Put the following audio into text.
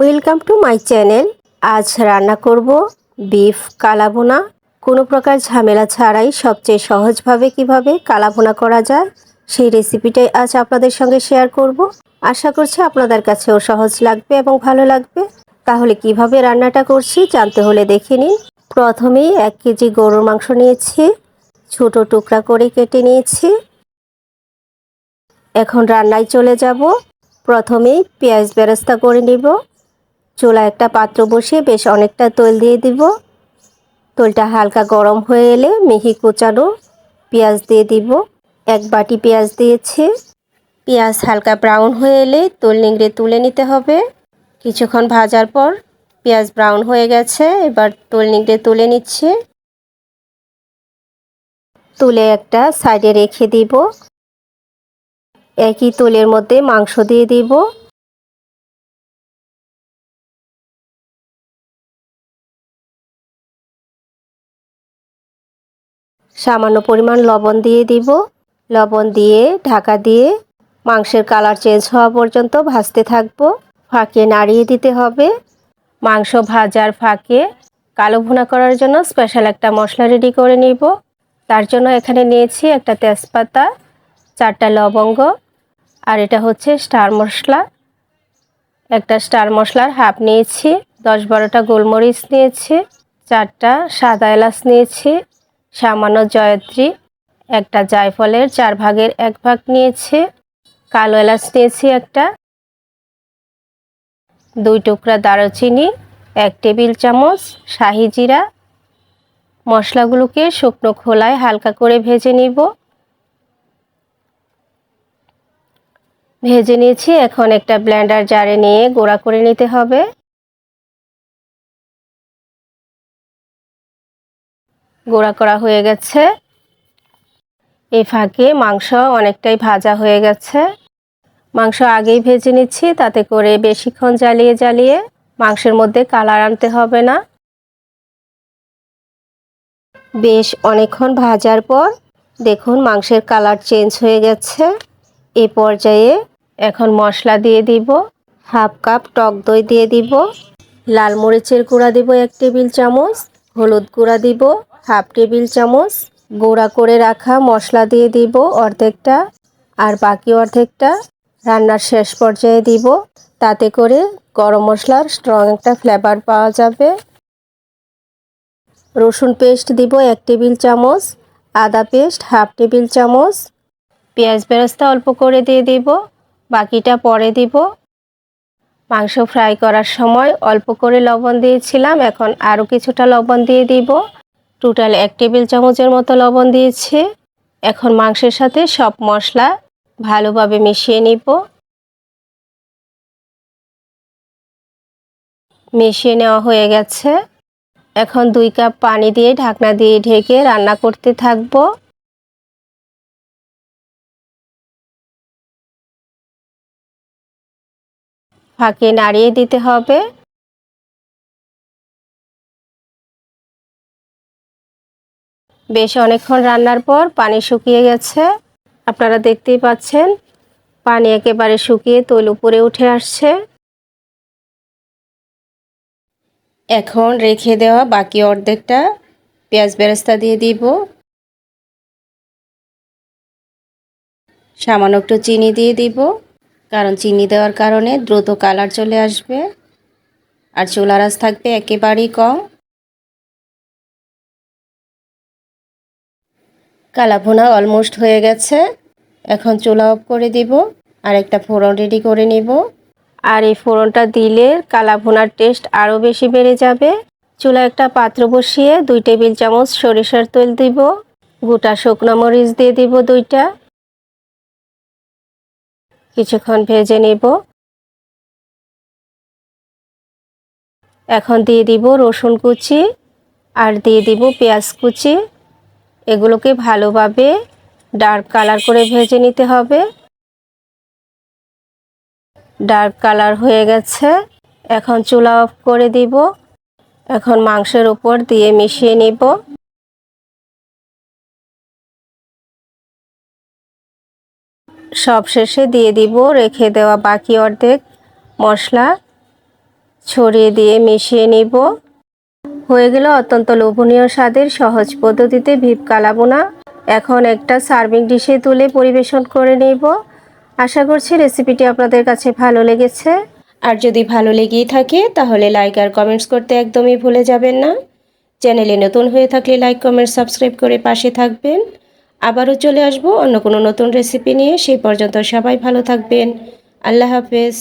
Welcome to my channel আজ রান্না করব বিফ কালাবোনা কোনো প্রকার ঝামেলা ছাড়াই সবচেয়ে সহজভাবে কীভাবে কালাবোনা করা যায়, সেই রেসিপিটাই আজ আপনাদের সঙ্গে শেয়ার করব। আশা করছি আপনাদের কাছেও সহজ লাগবে এবং ভালো লাগবে। তাহলে কীভাবে রান্নাটা করছি জানতে হলে দেখে নিন। প্রথমেই এক কেজি গরুর মাংস নিয়েছি, ছোট টুকরা করে কেটে নিয়েছি। এখন রান্নায় চলে যাব। প্রথমেই পেঁয়াজ বেরেস্তা করে নিব। চুলা একটা পাত্র বসিয়ে বেশ অনেকটা তৈল দিয়ে দিব। তৈলটা হালকা গরম হয়ে এলে মিহি কুচানো পেঁয়াজ দিয়ে দিব। এক বাটি পেঁয়াজ দিয়েছি। পেঁয়াজ হালকা ব্রাউন হয়ে এলে তোল নিংড়ে তুলে নিতে হবে। কিছুক্ষণ ভাজার পর পেঁয়াজ ব্রাউন হয়ে গেছে, এবার তোল নিংড়ে তুলে নিচ্ছে। তুলে একটা সাইডে রেখে দিব। একই তোলের মধ্যে মাংস দিয়ে দিব। সামান্য পরিমাণ লবণ দিয়ে দিব। লবণ দিয়ে, ঢাকা দিয়ে মাংসের কালার চেঞ্জ হওয়া পর্যন্ত ভাজতে থাকব। ফাঁকে নাড়িয়ে দিতে হবে। মাংস ভাজার ফাঁকে কালো ভুনা করার জন্য স্পেশাল একটা মশলা রেডি করে নিব। তার জন্য এখানে নিয়েছি একটা তেজপাতা, চারটা লবঙ্গ, আর এটা হচ্ছে স্টার মশলা। একটা স্টার মশলার হাফ নিয়েছি, দশ বারোটা গোলমরিচ নিয়েছি, চারটা সাদা এলাচ নিয়েছি সামান্য জয়ত্রী। একটা জায়ফলের চার ভাগের এক ভাগ নিয়েছি। কালো এলাচ নিয়েছি একটা। দুই টুকরা দারুচিনি, এক টেবিল চামচ শাহি জিরা। মশলাগুলোকে শুকনো খোলায় হালকা করে ভেজে নিব। ভেজে নিয়েছি, এখন একটা ব্লেন্ডার জারে নিয়ে গোড়া করে নিতে হবে। গোড়া করা হয়ে গেছে। এই ফাঁকে মাংস অনেকটাই ভাজা হয়ে গেছে। মাংস আগেই ভেজে নিচ্ছি, তাতে করে বেশিক্ষণ জ্বালিয়ে জ্বালিয়ে মাংসের মধ্যে কালার আনতে হবে না। বেশ অনেকক্ষণ ভাজার পর দেখুন মাংসের কালার চেঞ্জ হয়ে গেছে। এ পর্যায়ে এখন মশলা দিয়ে দিব, হাফ কাপ টক দই দিয়ে দিব, লাল মরিচের গুঁড়া দিব এক টেবিল চামচ, হলুদ গুঁড়া দিব হাফ টেবিল চামচ, গুঁড়া করে রাখা মশলা দিয়ে দিব অর্ধেকটা, আর বাকি অর্ধেকটা রান্নার শেষ পর্যায়ে দিব। তাতে করে গরম মশলার স্ট্রং একটা ফ্লেভার পাওয়া যাবে। রসুন পেস্ট দিব এক টেবিল চামচ, আদা পেস্ট হাফ টেবিল চামচ, পেঁয়াজ বেরস্তা অল্প করে দিয়ে দিব, বাকিটা পরে দিব। মাংস ফ্রাই করার সময় অল্প করে লবণ দিয়েছিলাম, এখন আরও কিছুটা লবণ দিয়ে দিব। টোটাল এক টেবিল চামচের মতো লবণ দিয়েছি। এখন মাংসের সাথে সব মশলা ভালোভাবে মিশিয়ে নিব। মিশিয়ে নেওয়া হয়ে গেছে। এখন দুই কাপ পানি দিয়ে ঢাকনা দিয়ে ঢেকে রান্না করতে থাকব। ফাঁকে নাড়িয়ে দিতে হবে। বেশ অনেকক্ষণ রান্নার পর পানি শুকিয়ে গেছে। আপনারা দেখতেই পাচ্ছেন, পানি একেবারে শুকিয়ে তৈল উপরে উঠে আসছে। এখন রেখে দেওয়া বাকি অর্ধেকটা পেঁয়াজ বেরেস্তা দিয়ে দিব। সামান্য একটু চিনি দিয়ে দিব, কারণ চিনি দেওয়ার কারণে দ্রুত কালার চলে আসবে। আর চুলার আঁচ থাকবে একেবারেই কম। কালাভুনা অলমোস্ট হয়ে গেছে। এখন চুলা অফ করে দিব। আর একটা ফোড়ন রেডি করে নিব। আর এই ফোড়নটা দিলে কালাভুনার টেস্ট আরও বেশি বেড়ে যাবে। চুলা একটা পাত্র বসিয়ে দুই টেবিল চামচ সরিষার তেল দিব। গোটা শুকনো মরিচ দিয়ে দিব দুইটা। কিছুক্ষণ ভেজে নেব। এখন দিয়ে দিব রসুন কুচি। আর দিয়ে দিব পেঁয়াজ কুচি। এগুলোকে ভালোভাবে ডার্ক কালার করে ভেজে নিতে হবে। ডার্ক কালার হয়ে গেছে। এখন চুলা অফ করে দিব। এখন মাংসের উপর দিয়ে মিশিয়ে নিব। সব শেষে দিয়ে দিব রেখে দেওয়া বাকি অর্ধেক মশলা। ছড়িয়ে দিয়ে মিশিয়ে নিব। হয়ে গেল অত্যন্ত লোভনীয় স্বাদের সহজ পদ্ধতিতে ভিপ কালাবোনা। এখন একটা সার্ভিং ডিশে তুলে পরিবেশন করে নেব। আশা করছি রেসিপিটি আপনাদের কাছে ভালো লেগেছে। আর যদি ভালো লেগেই থাকে, তাহলে লাইক আর কমেন্টস করতে একদমই ভুলে যাবেন না। চ্যানেলে নতুন হয়ে থাকলে লাইক কমেন্ট সাবস্ক্রাইব করে পাশে থাকবেন। আবারও চলে আসব অন্য কোনো নতুন রেসিপি নিয়ে। সেই পর্যন্ত সবাই ভালো থাকবেন। আল্লাহ হাফেজ।